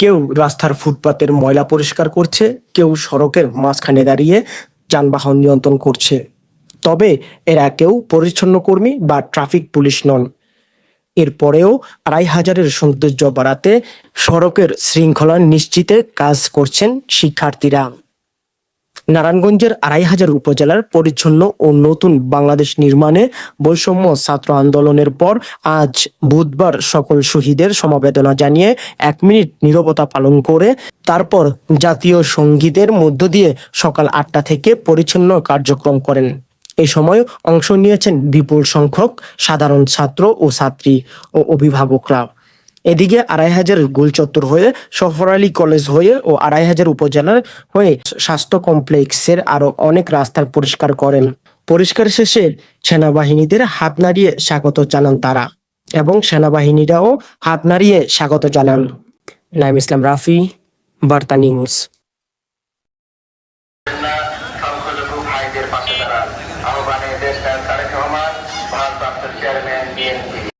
কেউ রাস্তার ফুটপাতের ময়লা পরিষ্কার করছে, কেউ সড়কের মাঝখানে দাঁড়িয়ে যানবাহন নিয়ন্ত্রণ করছে। তবে এরা কেউ পরিচ্ছন্ন কর্মী বা ট্রাফিক পুলিশ নন। এরপরেও আড়াই হাজারের সৌন্দর্য বাড়াতে সড়কের শৃঙ্খলা নিশ্চিতে কাজ করছেন শিক্ষার্থীরা। নারায়ণগঞ্জের আড়াই হাজার উপজেলার পরিচ্ছন্ন ও নতুন বাংলাদেশ নির্মাণে বৈষম্য ছাত্র আন্দোলনের পর আজ বুধবার সকল শহীদের সমবেদনা জানিয়ে এক মিনিট নীরবতা পালন করে তারপর জাতীয় সঙ্গীতের মধ্য দিয়ে সকাল আটটা থেকে পরিচ্ছন্ন কার্যক্রম করেন। এ সময় অংশ নিয়েছেন বিপুল সংখ্যক সাধারণ ছাত্র ও ছাত্রী ও অভিভাবকরা। এদিকে আড়াই হাজার গোলচত্বর হয়ে সফরালি কলেজ হয়ে ও আড়াই হাজার উপজেলার হয়ে স্বাস্থ্য কমপ্লেক্সের আরও অনেক রাস্তা পরিষ্কার করেন। পরিষ্কার শেষে সেনাবাহিনীদের হাত নাড়িয়ে স্বাগত জানান তারা এবং সেনাবাহিনীরাও হাত নাড়িয়ে স্বাগত জানান। নাইম ইসলাম রাফি, বার্তা নিউজ।